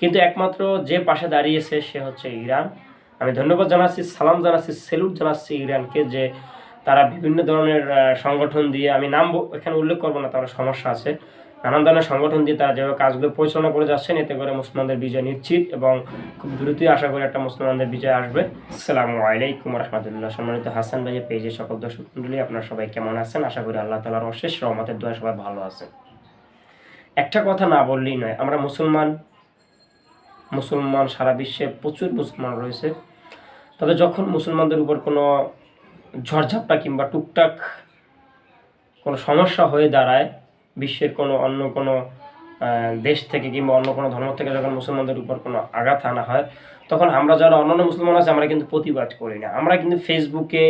কিন্তু একমাত্র যে পাশে দাঁড়িয়েছে সে হচ্ছে ইরান। আমি ধন্যবাদ জানাচ্ছি, সালাম জানাচ্ছি, সেলুট জানাচ্ছি ইরানকে যে তারা বিভিন্ন ধরনের সংগঠন দিয়ে, আমি নাম এখানে উল্লেখ করব না তার সমস্যা আছে। নানান ধরনের সংগঠন দিয়ে তারা যেভাবে কাজগুলো পরিচালনা করে যাচ্ছেন, এতে করে মুসলমানদের বিজয় নিশ্চিত এবং খুব দ্রুতই আশা করি একটা মুসলমানদের বিজয় আসবে। আসসালামু আলাইকুম রহমতুল্লাহ সম্মানিত হাসান ভাইয়ের পেজে সকল দর্শক মন্ডলী আপনারা সবাই কেমন আছেন? আশা করি আল্লাহ তালার অশেষ রহমতের দোয়া সবাই ভালো আছেন। একটা কথা না বললেই নয়, আমরা মুসলমান মুসলমান সারা বিশ্বে প্রচুর মুসলমান রয়েছে। তবে যখন মুসলমানদের উপর কোনো ঝড়ঝাপটা কিংবা টুকটাক কোনো সমস্যা হয়ে দাঁড়ায়, বিশ্বের কোনো অন্য কোনো দেশ থেকে কিংবা অন্য কোনো ধর্ম থেকে যখন মুসলমানদের উপর কোনো আঘাত আনা হয়, তখন আমরা যারা অন্যান্য মুসলমান আছে, আমরা কিন্তু প্রতিবাদ করি না। আমরা কিন্তু ফেসবুকে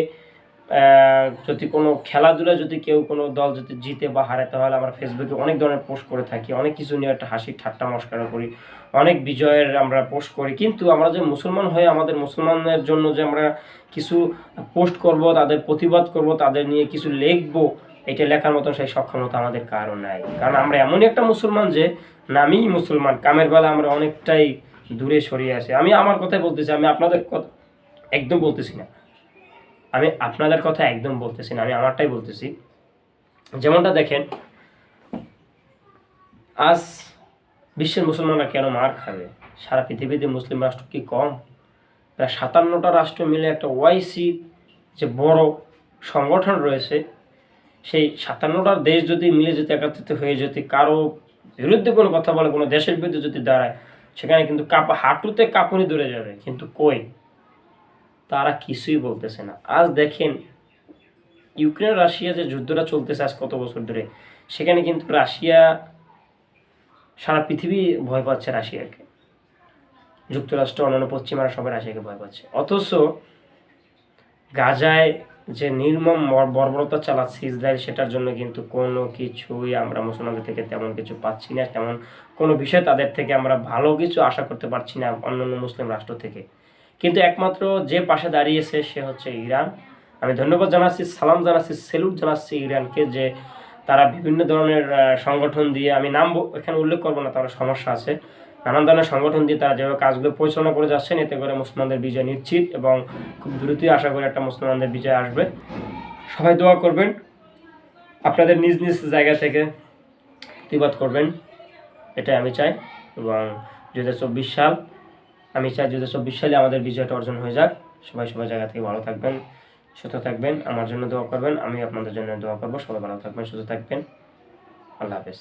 যদি কোনো খেলাধুলা যদি কেউ কোনো দল যদি জিতে বা হারে তাহলে আমরা ফেসবুকে অনেক ধরনের পোস্ট করে থাকি। অনেক কিছু নিয়ে একটা হাসি, ঠাট্টা মস্কারা করি। অনেক বিজয়ের আমরা পোস্ট করি। কিন্তু আমরা যে মুসলমান হয়ে আমাদের মুসলমানদের জন্য যে আমরা কিছু পোস্ট করব, তাদের প্রতিবাদ করব, তাদের নিয়ে কিছু লিখব, এটা লেখার মতো সেই সক্ষমতা আমাদের কারও নাই। কারণ আমরা এমনই একটা মুসলমান যে নামই মুসলমান। কামের বেলা আমরা অনেকটাই দূরে সরিয়ে আছি। আমি আমার কথাই বলতেছি, আমি আপনাদের কথা একদম বলতেছি না। আমি আপনাদের কথা একদম বলতেছি না, আমি আমারটাই বলতেছি। যেমনটা দেখেন, আজ বিশ্বের মুসলমানরা কেন মার খাবে? সারা পৃথিবীতে মুসলিম রাষ্ট্র কি কম? প্রায় সাতান্নটা রাষ্ট্র মিলে একটা ওয়াইসি যে বড় সংগঠন রয়েছে, সেই সাতান্নটা দেশ যদি মিলে যদি একত্রিত হয়ে যদি কারও বিরুদ্ধে কোনো কথা বলে, কোনো দেশের বিরুদ্ধে যদি দাঁড়ায়, সেখানে কিন্তু কাপ, হাঁটুতে কাঁপুনি ধরে যাবে। কিন্তু কই? তারা কিছুই বলতেছে না। আজ দেখেন, ইউক্রেন রাশিয়া যে যুদ্ধটা চলতেছে আজ কত বছর ধরে, সেখানে কিন্তু রাশিয়া, সারা পৃথিবী ভয় পাচ্ছে রাশিয়াকে। যুক্তরাষ্ট্র, অন্যান্য পশ্চিমারা সবাই রাশিয়াকে ভয় পাচ্ছে। অথচ গাজায় যে নির্মম বর্বরতা চালাচ্ছে ইসরায়েল, সেটার জন্য কিন্তু কোনো কিছুই আমরা মুসলমানদের থেকে তেমন কিছু পাচ্ছি না। তেমন কোনো বিষয় তাদের থেকে আমরা ভালো কিছু আশা করতে পারছি না অন্যান্য মুসলিম রাষ্ট্র থেকে। কিন্তু একমাত্র যে পাশে দাঁড়িয়েছে সে হচ্ছে ইরান। আমি ধন্যবাদ জানাচ্ছি, সালাম জানাচ্ছি, সেলুট জানাচ্ছি ইরানকে যে তারা বিভিন্ন ধরনের সংগঠন দিয়ে, আমি নাম এখানে উল্লেখ করব না তার সমস্যা আছে। নানান ধরনের সংগঠন দিয়ে তারা যেভাবে কাজগুলো পরিচালনা করে যাচ্ছেন, এতে করে মুসলমানদের বিজয় নিশ্চিত এবং খুব দ্রুতই আশা করি একটা মুসলমানদের বিজয় আসবে। সবাই দোয়া করবেন, আপনাদের নিজ নিজ জায়গা থেকে প্রতিবাদ করবেন, এটাই আমি চাই এবং দু হাজার চব্বিশ সাল আমি চাই দু হাজার চব্বিশ সালে আমাদের বিজয়টা অর্জন হয়ে যাক। সবাই সবাই জায়গা থেকে ভালো থাকবেন, সুস্থ থাকবেন, আমার জন্য দোয়া করবেন, আমি আপনাদের জন্য দোয়া করব, সবাই ভালো থাকবেন, সুস্থ থাকবেন। আল্লাহ হাফেজ।